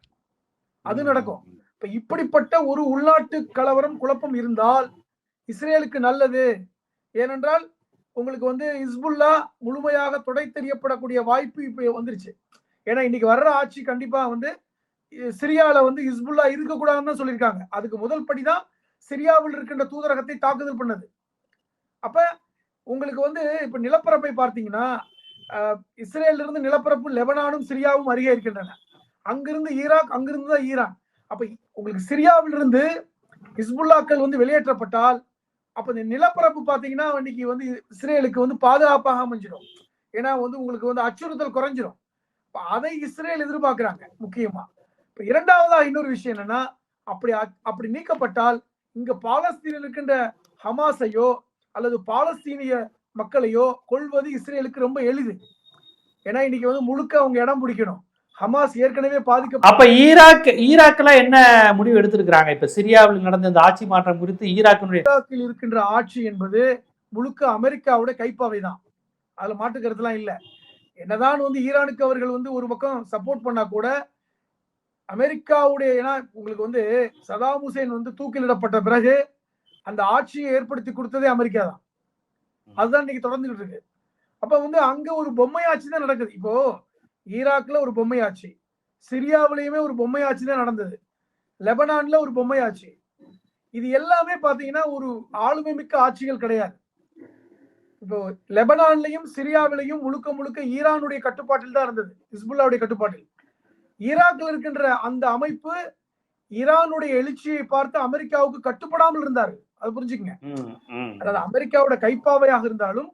S2: அது நடக்கும். இப்ப இப்படிப்பட்ட ஒரு உள்நாட்டு கலவரம் குழப்பம் இருந்தால் இஸ்ரேலுக்கு நல்லது. ஏனென்றால் உங்களுக்கு வந்து இஸ்புல்லா முழுமையாக தொடை தெரியப்படக்கூடிய வாய்ப்பு இப்ப வந்துருச்சு. ஏன்னா இன்னைக்கு வர்ற ஆட்சி கண்டிப்பா வந்து சிரியால வந்து இஸ்புல்லா இருக்கக்கூடாதுன்னு தான் சொல்லியிருக்காங்க. அதுக்கு முதல் படிதான் சிரியாவில் இருக்கின்ற தூதரகத்தை தாக்குதல் பண்ணது. அப்ப உங்களுக்கு வந்து இப்ப நிலப்பரப்பை பார்த்தீங்கன்னா இஸ்ரேல இருந்து நிலப்பரப்பு லெபனானும் சிரியாவும் அருகே இருக்கின்றன. அங்கிருந்து ஈராக் அங்கிருந்து தான் ஈரான். அப்ப உங்களுக்கு சிரியாவில் இருந்து ஹிஸ்புல்லாக்கள் வந்து வெளியேற்றப்பட்டால் அப்ப இந்த நிலப்பரப்பு பாத்தீங்கன்னா இன்னைக்கு வந்து இஸ்ரேலுக்கு வந்து பாதுகாப்பாக அமைஞ்சிடும். ஏன்னா வந்து உங்களுக்கு வந்து அச்சுறுத்தல் குறைஞ்சிரும். அதை இஸ்ரேல் எதிர்பார்க்கிறாங்க முக்கியமா. இப்ப இரண்டாவதா இன்னொரு விஷயம் என்னன்னா அப்படி அ- அப்படி நீக்கப்பட்டால் இங்க பாலஸ்தீனில் இருக்கின்ற ஹமாஸையோ அல்லது பாலஸ்தீனிய மக்களையோ கொள்வது இஸ்ரேலுக்கு ரொம்ப எளிது. ஏன்னா இன்னைக்கு வந்து முழுக்க அவங்க இடம் பிடிக்கணும். ஹமாஸ் ஏற்கனவே பாதிக்க
S1: அப்ப ஈராக் ஈராக்ல என்ன முடிவு எடுத்திருக்கிறாங்க? இப்ப சிரியாவில் நடந்த இந்த ஆட்சி மாற்றம் குறித்து ஈராக்கினுடைய
S2: ஈராக்கில் இருக்கின்ற ஆட்சி என்பது முழுக்க அமெரிக்காவோட கைப்பாவை தான் அதுல மாற்று கருத்துலாம் இல்ல. என்னதான் வந்து ஈரானுக்கு அவர்கள் வந்து ஒரு பக்கம் சப்போர்ட் பண்ணா கூட அமெரிக்காவுடைய ஏன்னா உங்களுக்கு வந்து சதாம் ஹுசேன் வந்து தூக்கிலிடப்பட்ட பிறகு அந்த ஆட்சியை ஏற்படுத்தி கொடுத்ததே அமெரிக்கா தான் அதுதான் இன்னைக்கு தொடர்ந்துகிட்டு இருக்கு. அப்ப வந்து அங்க ஒரு பொம்மை ஆட்சி தான் நடக்குது. இப்போ ஈராக்ல ஒரு பொம்மை ஆட்சி சிரியாவிலையுமே ஒரு பொம்மை ஆட்சி தான் நடந்தது. லெபனான்ல ஒரு பொம்மை ஆட்சி இது எல்லாமே பாத்தீங்கன்னா ஒரு ஆளுமை மிக்க ஆட்சிகள் கிடையாது. இப்போ லெபனான்லயும் சிரியாவிலையும் முழுக்க முழுக்க ஈரானுடைய கட்டுப்பாட்டில் தான் இருந்தது ஹிஸ்புல்லாவுடைய கட்டுப்பாட்டில். ஈராக்ல இருக்கின்ற அந்த அமைப்பு ஈரானுடைய எழுச்சியை பார்த்து அமெரிக்காவுக்கு கட்டுப்படாமல் இருந்தாரு. அது புரிஞ்சுக்கங்க. அதாவது அமெரிக்காவோட கைப்பாவையாக இருந்தாலும்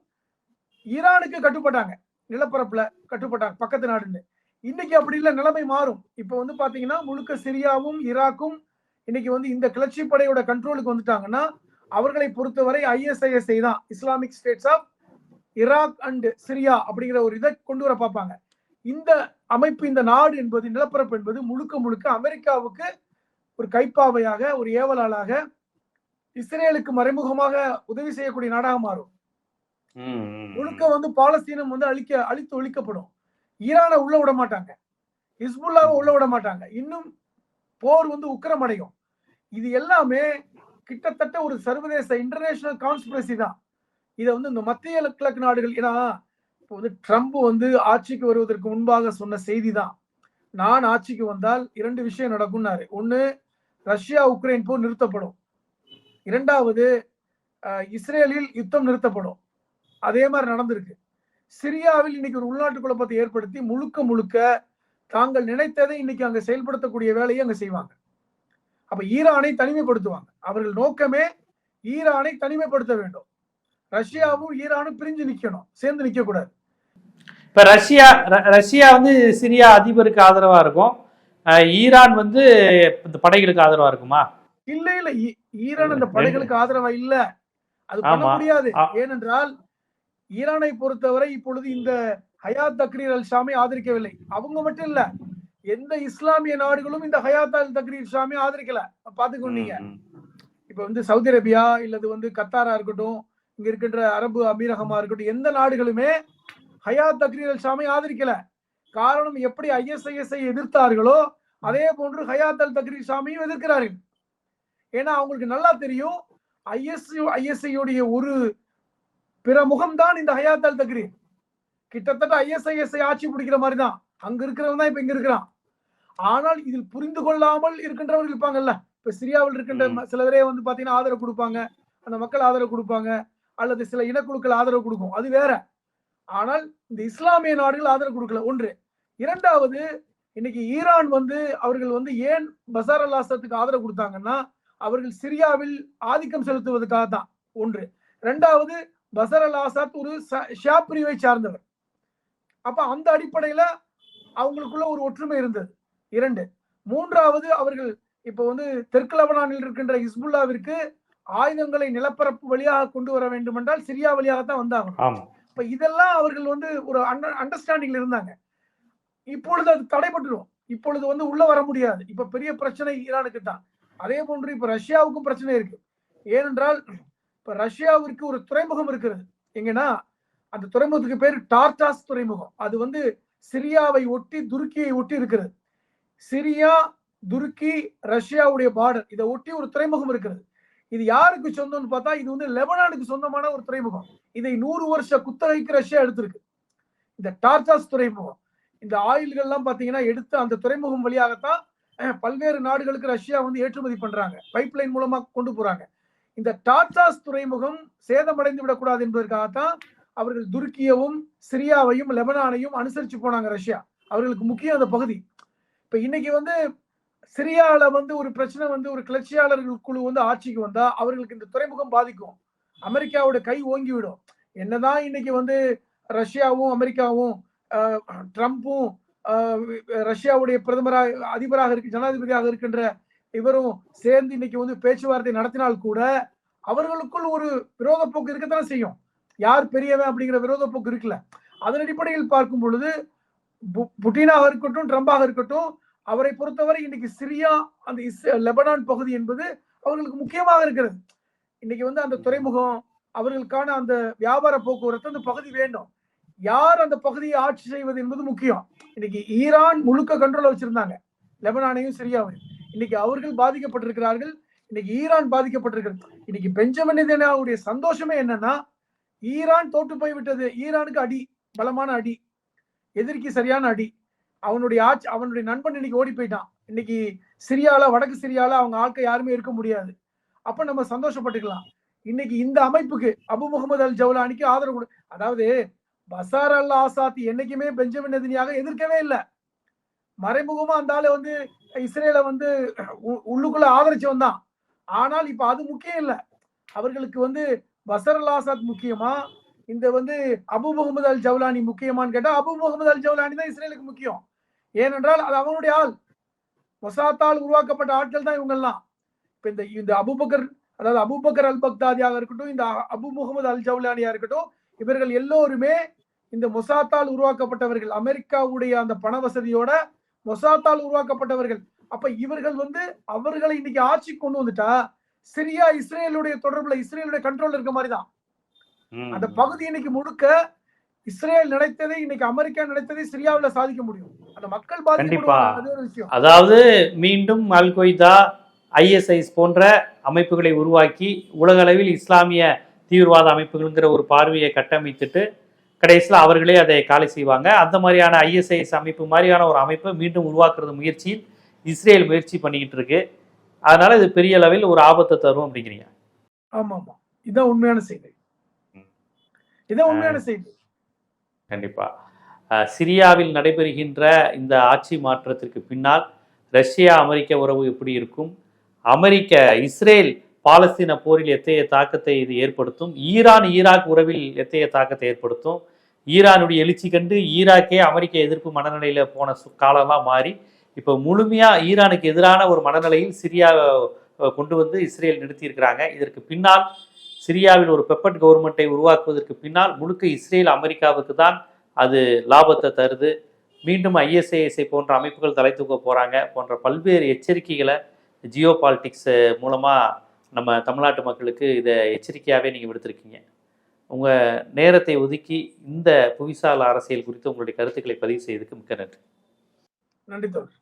S2: ஈரானுக்கு கட்டுப்பட்டாங்க. நிலப்பரப்புல கட்டுப்பட்டாங்க பக்கத்து நாடுன்னு. இன்னைக்கு அப்படி இல்லை நிலைமை மாறும். இப்ப வந்து பாத்தீங்கன்னா முழுக்க சிரியாவும் ஈராக்கும் இன்னைக்கு வந்து இந்த கிளர்ச்சி படையோட கண்ட்ரோலுக்கு வந்துட்டாங்கன்னா அவர்களை பொறுத்தவரை ஐஎஸ்ஐஎஸ்ஐ தான். Islamic States of Iraq and Syria அப்படிங்கிற ஒரு இதை கொண்டு வர பார்ப்பாங்க. இந்த அமைப்பு இந்த நாடு என்பது நிலப்பரப்பு என்பது முழுக்க முழுக்க அமெரிக்காவுக்கு ஒரு கைப்பாவையாக ஒரு ஏவலாளாக இஸ்ரேலுக்கு மறைமுகமாக உதவி செய்யக்கூடிய நாடாக மாறும். முழுக்க வந்து பாலஸ்தீனம் வந்து அழிக்க அழித்து ஒழிக்கப்படும். ஈரானை உள்ள விட மாட்டாங்க. ஹிஸ்புல்லாவை உள்ள விட மாட்டாங்க. இன்னும் போர் வந்து உக்கிரமடையும். இது எல்லாமே கிட்டத்தட்ட ஒரு சர்வதேச இன்டர்நேஷனல் கான்ஸ்பிரசி தான். இதை வந்து இந்த மத்திய கிழக்கு நாடுகள் ஏன்னா இப்போ வந்து ட்ரம்ப் வந்து ஆட்சிக்கு வருவதற்கு முன்பாக சொன்ன செய்தி தான். நான் ஆட்சிக்கு வந்தால் இரண்டு விஷயம் நடக்கும்னாரு. ஒன்று ரஷ்யா உக்ரைன் போர் நிறுத்தப்படும். இரண்டாவது இஸ்ரேலில் யுத்தம் நிறுத்தப்படும். அதே மாதிரி நடந்திருக்கு. சிரியாவில் இன்னைக்கு ஒரு உள்நாட்டு குழப்பத்தை ஏற்படுத்தி முழுக்க முழுக்க தாங்கள் நினைத்ததை இன்னைக்கு அங்க செயல்படுத்தக்கூடிய வேலையை அங்க செய்வாங்க. அப்ப ஈரானை தனிமைப்படுத்துவாங்க. அவர்கள் நோக்கமே ஈரானை தனிமைப்படுத்த வேண்டும். ரஷ்யாவும் ஈரானும் பிரிஞ்சு நிக்கணும். சேர்ந்து நிக்க கூடாது
S1: இப்ப ரஷ்யா ரஷ்யா வந்து சிரியா அதிபருக்கு ஆதரவா இருக்கும். ஈரான் வந்து இந்த படைகளுக்கு ஆதரவா இருக்குமா?
S2: இல்ல இல்ல. ஈரான் அந்த படைகளுக்கு ஆதரவா இல்ல. அது பண்ண. முடியாது. ஏனென்றால் ஈரானை பொறுத்தவரை இப்பொழுது இந்த ஹயாத் தக்ரீர் அல் ஷாமை ஆதரிக்கவில்லை. அவங்க மட்டும் இல்ல எந்த இஸ்லாமிய நாடுகளும் இந்த ஹயாத் அல் தக்ரீர் ஷாமை ஆதரிக்கல. பாத்துக்கொண்டீங்க இப்ப வந்து சவுதி அரேபியா இல்லது வந்து கத்தாரா இருக்கட்டும் இங்க இருக்கின்ற அரபு அமீரகமா இருக்கட்டும் எந்த நாடுகளுமே ஹயாத் தக்ரீர் அல் ஷாமை ஆதரிக்கல. காரணம் எப்படி ஐஎஸ்ஐஎஸ்ஐ எதிர்த்தார்களோ அதே போன்று ஹயாத் அல் தக்ரீர் ஷாமையும் எதிர்க்கிறார்கள். ஏன்னா அவங்களுக்கு நல்லா தெரியும் ஐஎஸ் ஐஎஸ்ஐயுடைய ஒரு பிற முகம்தான் இந்த ஹயாத் அல் தக்ரீர் கிட்டத்தட்ட ஐஎஸ்ஐஎஸ்ஐ ஆட்சி பிடிக்கிற மாதிரி தான் அங்க இருக்கிறவன் தான் இப்ப இங்க இருக்கிறான். ஆனால் இதில் புரிந்து கொள்ளாமல் இருக்கின்றவர்கள் இருப்பாங்கல்ல. இப்ப சிரியாவில் இருக்கின்ற சில பேரே வந்து பாத்தீங்கன்னா ஆதரவு கொடுப்பாங்க. அந்த மக்கள் ஆதரவு கொடுப்பாங்க. அல்லது சில இனக்குழுக்கள் ஆதரவு கொடுக்கும். அது வேற. ஆனால் இந்த இஸ்லாமிய நாடுகள் ஆதரவு கொடுக்கல. ஒன்று. இரண்டாவது இன்னைக்கு ஈரான் வந்து அவர்கள் வந்து ஏன் பசார் அல் ஆசத்துக்கு ஆதரவு கொடுத்தாங்கன்னா அவர்கள் சிரியாவில் ஆதிக்கம் செலுத்துவதற்காக தான் ஒன்று. இரண்டாவது பசர் அல் ஆசாத் ஒரு ஷியா பிரிவை சார்ந்தவர். அப்ப அந்த அடிப்படையில அவங்களுக்குள்ள ஒரு ஒற்றுமை இருந்தது. இரண்டு. மூன்றாவது அவர்கள் இப்ப வந்து தெற்கு லெபனானில் இருக்கின்ற ஹிஸ்புல்லாவிற்கு ஆயுதங்களை நிலப்பரப்பு வழியாக கொண்டு வர வேண்டும் என்றால் சிரியா வழியாக தான் வந்தாகணும்.
S1: ஆமா.
S2: இப்ப இதெல்லாம் அவர்கள் வந்து ஒரு அண்டர்ஸ்டாண்டிங்ல இருந்தாங்க. இப்பொழுது அது தடைபட்டுரும். இப்பொழுது வந்து உள்ள வர முடியாது. இப்ப பெரிய பிரச்சனை ஈரானுக்கு தான் அதே போன்று இப்ப ரஷ்யாவுக்கும் பிரச்சனை இருக்கு. ஏனென்றால் இப்ப ரஷ்யாவிற்கு ஒரு துறைமுகம் இருக்கிறது. எங்கன்னா அந்த துறைமுகத்துக்கு பேர் டார்டாஸ் துறைமுகம். அது வந்து சிரியாவை ஒட்டி துருக்கியை ஒட்டி இருக்கிறது. சிரியா துருக்கி ரஷ்யாவுடைய பார்டர் இதை ஒட்டி ஒரு துறைமுகம் இருக்கிறது. இது யாருக்கு சொந்தம்னு பார்த்தா இது வந்து லெபனானுக்கு சொந்தமான ஒரு துறைமுகம். இதை நூறு வருஷ குத்தகைக்கு ரஷ்யா எடுத்திருக்கு. இந்த டார்டாஸ் துறைமுகம். இந்த ஆயில்கள்லாம் பாத்தீங்கன்னா எடுத்து அந்த துறைமுகம் வழியாகத்தான் பல்வேறு நாடுகளுக்கு ரஷ்யா வந்து ஏற்றுமதி பண்றாங்க. பைப்லைன் மூலமா கொண்டு போறாங்க. இந்த டாட்டாஸ் துறைமுகம் சேதமடைந்து விடக்கூடாது என்பதற்காகத்தான் அவர்கள் துருக்கியவும் சிரியாவையும் லெபனானையும் அனுசரிச்சு போனாங்க ரஷ்யா. அவர்களுக்கு முக்கியம் அந்த பகுதி. இப்ப இன்னைக்கு வந்து சிரியால வந்து ஒரு பிரச்சனை வந்து ஒரு கிளர்ச்சியாளர்கள் குழு வந்து ஆட்சிக்கு வந்தா அவர்களுக்கு இந்த துறைமுகம் பாதிக்கும். அமெரிக்காவோட கை ஓங்கிவிடும். என்னதான் இன்னைக்கு வந்து ரஷ்யாவும் அமெரிக்காவும் ட்ரம்ப்பும் ரஷ்யாவுடைய பிரதமராக அதிபராக இருக்கு ஜனாதிபதியாக இருக்கின்ற இவரும் சேர்ந்து இன்னைக்கு வந்து பேச்சுவார்த்தை நடத்தினால் கூட அவர்களுக்குள் ஒரு விரோத போக்கு இருக்கத்தான் செய்யும். யார் பெரியவன் அப்படிங்கிற விரோத போக்கு இருக்குல்ல. அதன் அடிப்படையில் பார்க்கும் பொழுது புட்டினாக இருக்கட்டும் ட்ரம்பாக இருக்கட்டும் அவரை பொறுத்தவரை இன்னைக்கு சிரியா அந்த இஸ் லெபனான் பகுதி என்பது அவர்களுக்கு முக்கியமாக இருக்கிறது. இன்னைக்கு வந்து அந்த துறைமுகம் அவர்களுக்கான அந்த வியாபார போக்குவரத்து அந்த பகுதி வேண்டும். யார் அந்த பகுதியை ஆட்சி செய்வது என்பது முக்கியம். இன்னைக்கு ஈரான் முழுக்க கண்ட்ரோல வச்சிருந்தாங்க. லெபனானையும் சிரியாவையும். இன்னைக்கு அவர்கள் பாதிக்கப்பட்டிருக்கிறார்கள். இன்னைக்கு ஈரான் பாதிக்கப்பட்டிருக்கிறது. இன்னைக்கு பெஞ்சமின் இதனாவுடைய சந்தோஷமே என்னன்னா ஈரான் தோற்று போய் விட்டது ஈரானுக்கு அடி பலமான அடி எதிரிக்கு சரியான அடி. அவனுடைய ஆட்சி அவனுடைய நண்பன் இன்னைக்கு ஓடி போயிட்டான். இன்னைக்கு சிரியால வடக்கு சிரியால அவங்க ஆட்கள் யாருமே இருக்க முடியாது. அப்ப நம்ம சந்தோஷப்பட்டுக்கலாம். இன்னைக்கு இந்த அமைப்புக்கு அபு முகமது அல் ஜவுலானிக்கு ஆதரவு கொடு. அதாவது பசார் அல் ஆசாத் என்னைக்குமே பெஞ்சமின் நெதன்யாக எதிர்க்கவே இல்லை. மறைமுகமா அந்த ஆளு வந்து இஸ்ரேலை வந்து உ- உள்ளுக்குள்ள ஆதரிச்சவன் தான் ஆனால் இப்ப அது முக்கியம் இல்லை. அவர்களுக்கு வந்து பசர் அல் ஆசாத் முக்கியமா? இந்த வந்து அபு முகமது அல் ஜவுலானி முக்கியமான்னு கேட்டா அபு முகமது அல் ஜவுலானி தான் இஸ்ரேலுக்கு முக்கியம். ஏனென்றால் அது அவனுடைய ஆள். மொசாத்தால் உருவாக்கப்பட்ட ஆட்கள் தான் இவங்கெல்லாம் இப்ப இந்த இந்த அபுபக்கர் அதாவது அபுபக்கர் அல் பக்தாதியாக இருக்கட்டும் இந்த அபு முகமது அல் ஜவுலானியா இருக்கட்டும் இவர்கள் எல்லோருமே இந்த மொசாத்தால் உருவாக்கப்பட்டவர்கள் அமெரிக்காவுடைய அந்த பண வசதியோட மொசாத்தால் உருவாக்கப்பட்டவர்கள். அப்ப இவர்கள் வந்து அவர்களை இன்னைக்கு ஆட்சி கொண்டு வந்துட்டா சிரியா இஸ்ரேலுடைய தொடர்புல இஸ்ரேலுடைய கண்ட்ரோல் இருக்க மாதிரி தான்
S1: ம்.
S2: அந்த பகுதி இன்னைக்கு முழுக்க இஸ்ரேல் நினைத்ததை இன்னைக்கு அமெரிக்கா நினைத்ததை சிரியாவுல சாதிக்க முடியும். அந்த மக்கள்
S1: கண்டிப்பா. அதாவது மீண்டும் அல் கொய்தா ஐஎஸ்ஐஸ் போன்ற அமைப்புகளை உருவாக்கி உலக அளவில் இஸ்லாமிய தீவிரவாத அமைப்புகள்ங்கிற ஒரு பார்வையை கட்டமைத்துட்டு கடைசியில் அவர்களே அதை காலி செய்வாங்க. அந்த மாதிரியான ஐஎஸ்ஐஎஸ் அமைப்பு மாதிரியான ஒரு அமைப்பை மீண்டும் உருவாக்குறது முயற்சியில் இஸ்ரேல் முயற்சி பண்ணிக்கிட்டு இருக்கு. அதனால இது பெரிய அளவில் ஒரு ஆபத்தை தரும் அப்படிங்கிறீங்க.
S2: ஆமா ஆமா இதான் உண்மையான செய்தி. இதான் உண்மையான செய்தி.
S1: கண்டிப்பா. சிரியாவில் நடைபெறுகின்ற இந்த ஆட்சி மாற்றத்திற்கு பின்னால் ரஷ்யா அமெரிக்க உறவு எப்படி இருக்கும்? அமெரிக்க இஸ்ரேல் பாலஸ்தீன போரில் எத்தகைய தாக்கத்தை இது ஏற்படுத்தும்? ஈரான் ஈராக் உறவில் எத்தகைய தாக்கத்தை ஏற்படுத்தும்? ஈரானுடைய எழுச்சி கண்டு ஈராக்கே அமெரிக்க எதிர்ப்பு மனநிலையில் போன சு- காலம்லாம் மாறி இப்போ முழுமையாக ஈரானுக்கு எதிரான ஒரு மனநிலையில் சிரியாவை கொண்டு வந்து இஸ்ரேல் நிறுத்தியிருக்கிறாங்க. இதற்கு பின்னால் சிரியாவில் ஒரு பெப்பட் கவர்மெண்ட்டை உருவாக்குவதற்கு பின்னால் முழுக்க இஸ்ரேல் அமெரிக்காவுக்கு தான் அது லாபத்தை தருது. மீண்டும் ஐஎஸ்ஐஎஸ்ஐ போன்ற அமைப்புகள் தலை தூக்க போகிறாங்க போன்ற பல்வேறு எச்சரிக்கைகளை ஜியோ பாலிட்டிக்ஸ் மூலமாக நம்ம தமிழ்நாட்டு மக்களுக்கு இதை எச்சரிக்கையாகவே நீங்கள் விடுத்திருக்கீங்க. உங்கள் நேரத்தை ஒதுக்கி இந்த புவிசால அரசியல் குறித்து உங்களுடைய கருத்துக்களை பதிவு செய்ததுக்கு மிக்க நன்றி.
S2: நன்றி தோழர்.